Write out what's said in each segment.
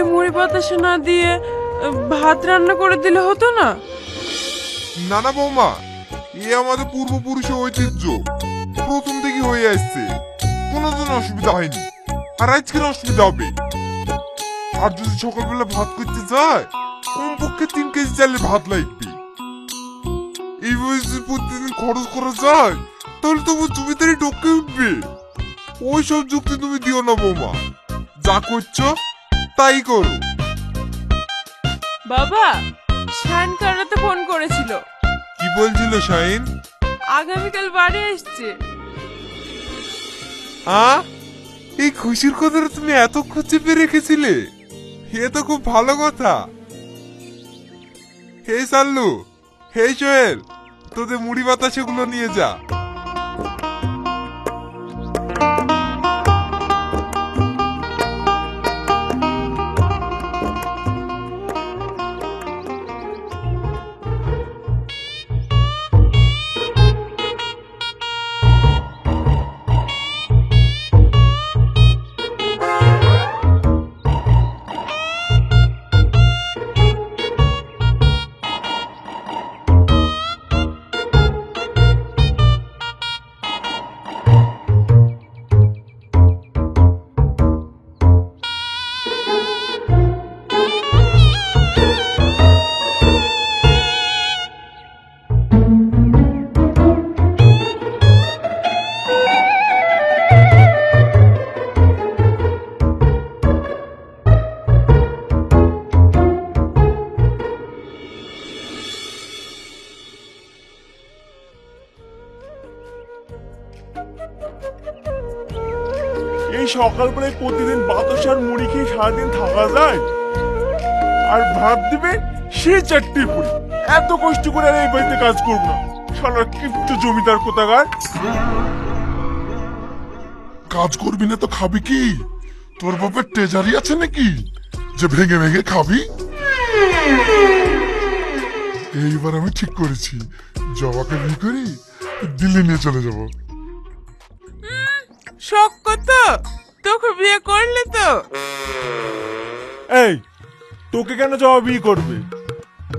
সাথে মুড়ি বাতাসা না দিয়ে ভাত রান্না করে দিলে হতো না? না না, বৌমা, এ আমাদের পূর্বপুরুষের ঐতিহ্য। প্রথম থেকে হয়ে আসছে। কোনোদিন অসুবিধা হয়নি। আর আজকের অসুবিধা হবে। আর যদি সকালবেলা ভাত করতে যায় কমপক্ষে তিন কেজি চালে ভাত লাগবে। এইভাবে যদি প্রতিদিন খরচ করা যায়, তাহলে জমিদারি ডকে উঠবে। ওই সব যুক্তি তুমি দিও না, বৌমা। যা করছ তাই করো বাবা শান কারাতে ফোন করেছিল। কি বলছিল শাহিন আগামীকাল বাড়ি এসছে আ এই খুশির কথাটা তুমি এত চেপে রেখেছিলে? এ তো খুব ভালো কথা। হে সাল্লু হে সোহেল তোদের মুড়ি বাতাসেগুলো নিয়ে যা। সকালবেলায় প্রতিদিন বাতাস আর মুড়ি খেয়ে সারাদিন থাকা যায়। আর ভাত দিবে সে চারটি পুরি। এত কষ্ট করে আর এই বাড়িতে কাজ করব না। সারা কিপ্ট জমিদার কোথাকার। কাজ করবি না তো খাবি কি? তোর বাপের ট্রেজারি আছে নাকি? যে ভেঙে ভেঙে খাবি? এইবার আমি ঠিক করেছি। জবাকে বিয়ে করি, দিল্লি নিয়ে চলে যাব। শখ কত? তোকে বিয়ে করলে তো। এই তোকে কেন জবা বিয়ে করবে?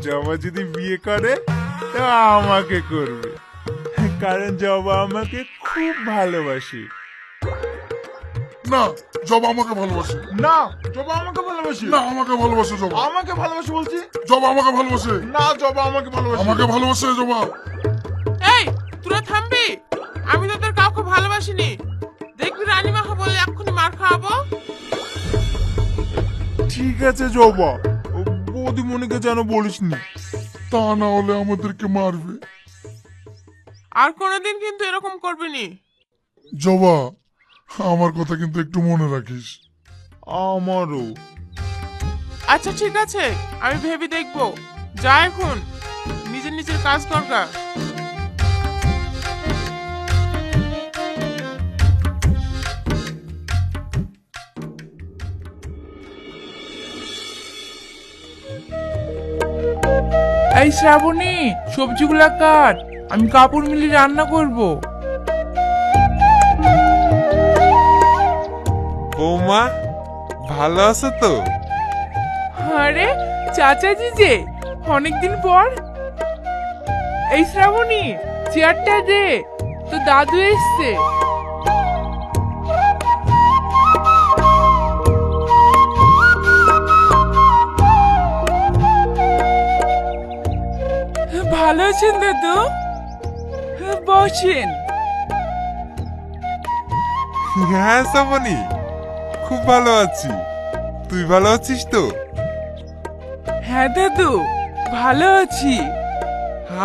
জবা যদি বিয়ে করে তা আমাকে করবে। কারণ জবা আমাকে খুব ভালোবাসে। না জবা আমাকে ভালোবাসে। না জবা আমাকে ভালোবাসে। না আমাকে ভালোবাসে জবা। আমাকে ভালোবাসে বলছি? জবা আমাকে ভালোবাসে। না জবা আমাকে ভালোবাসে। আমাকে ভালোবাসে জবা। এই তোরা থামবি? আমি তো খাওয়াবো ঠিক আছে জবা। বৌদিমণিকে যেন বলিসনি তা না হলে আমাদেরকে মারবে। আর কোনোদিন কিন্তু এরকম করবি নি। জবা আমার কথা কিন্তু একটু মনে রাখিস। আমারও। আচ্ছা ঠিক আছে আমি ভেবে দেখব। যা এখন নিজের নিজের কাজ দরকার। এই শ্রাবণী সবজিগুলা কাট আমি কাপড় মিলি রান্না করব। বৌমা ভালো আছো তো? আরে চাচাজি যে অনেকদিন পর। এই শ্রাবণী চেয়ারটা দে তো দাদু এসছে। ভালো আছেন দাদু? বসেন। হ্যাঁ সামনি খুব ভালো আছি। তুই ভালো আছিস তো? হ্যাঁ দাদু ভালো আছি।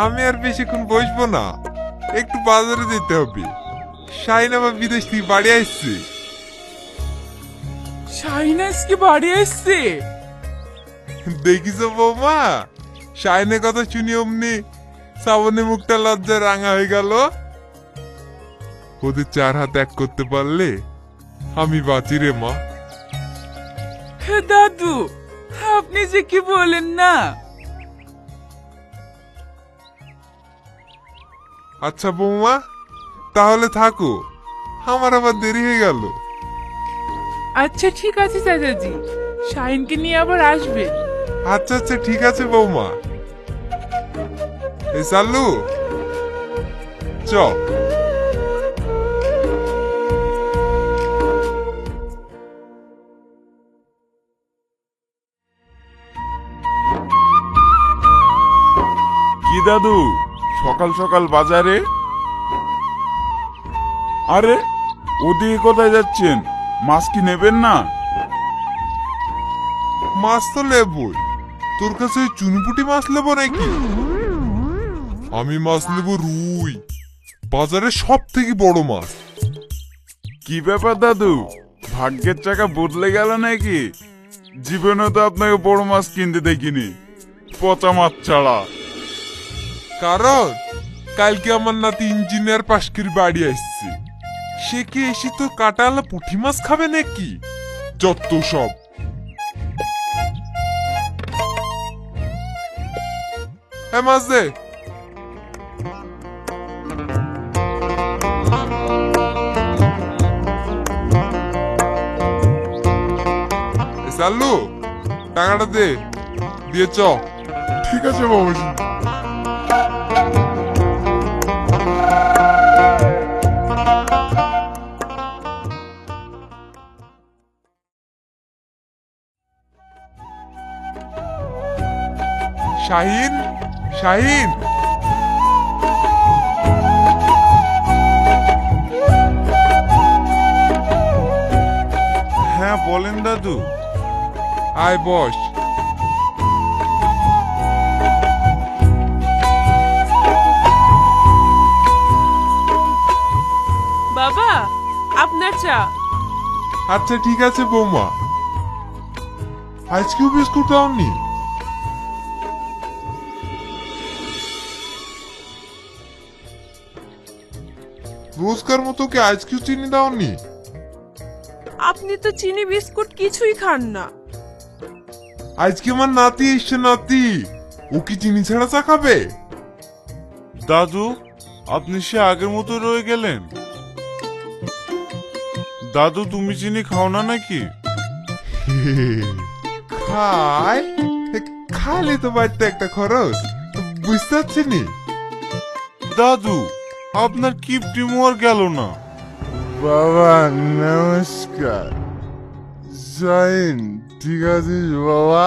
আমি আর বেশিক্ষণ বসবো না। একটু বাজারে যেতে হবে। শাহিন আবার বিদেশ থেকে বাড়ি আসছে। শাহিনাস কি বাড়ি এসছে দেখিস বৌমা শাহিনের কথা শুনি অমনি শ্রাবণী মুখটা লজ্জায় রাঙা হয়ে গেল। ওদের চার হাত এক করতে পারলে আমি বাঁচি রে মা। হে দাদু আপনি যে কি বলেন না? আচ্ছা বৌমা তাহলে থাকো। আমার আবার দেরি হয়ে গেল। আচ্ছা ঠিক আছে চাচাজি। শাহিনকে নিয়ে আবার আসবে। আচ্ছা আচ্ছা ঠিক আছে বৌমা। চালু চ কি দাদু সকাল সকাল বাজারে? আরে ওদিকে কোথায় যাচ্ছেন? মাছ কি নেবেন না? মাছ তো লেবই তোর কাছে চুনপুটি মাছ নেব নাকি? আমি মাছ নেব রুই। বাজারে সব থেকে বড় মাছ। কি ব্যাপার দাদু? ভাগ্যের চাকা বদলে গেল নাকি? জীবনে তো আপনাকে বড় মাছ কিনতে দেখিনি। পচা মাছ ছাড়া। কারণ কালকে আমার নাতি ইঞ্জিনিয়ার পাশকির বাড়ি আসছে। সে কি এসে তো কাটালা পুঁটি মাছ খাবে নাকি? যত সব। হ্যাঁ মাছ দে। এ চাল্লু টাকাটা দে দিয়ে চ। ঠিক আছে বাবাজি। শাহিন শাহিন। হ্যাঁ বলেন দাদু। আয় বস। বাবা আপনার চা। আচ্ছা ঠিক আছে বৌমা। আজকেও বিস্কুট দাওনি রোজকার মতো কি আজকেও চিনি দাওনি? আপনি তো চিনি বিস্কুট কিছুই খান না। আজকে আমার নাতি এসছে নাতি। ও কি চিনি ছাড়া চা খাবে? দাদু আপনি সে আগের মতো রয়ে গেলেন। দাদু তুমি চিনি খাও না নাকি? খায়? খালে তো বাড়িতে একটা খরচ। বুঝতে পারছি নি। দাদু আপনার কিপটি মোয়ার গেল না। বাবা নমস্কার। জয়েন ঠিক আছিস বাবা?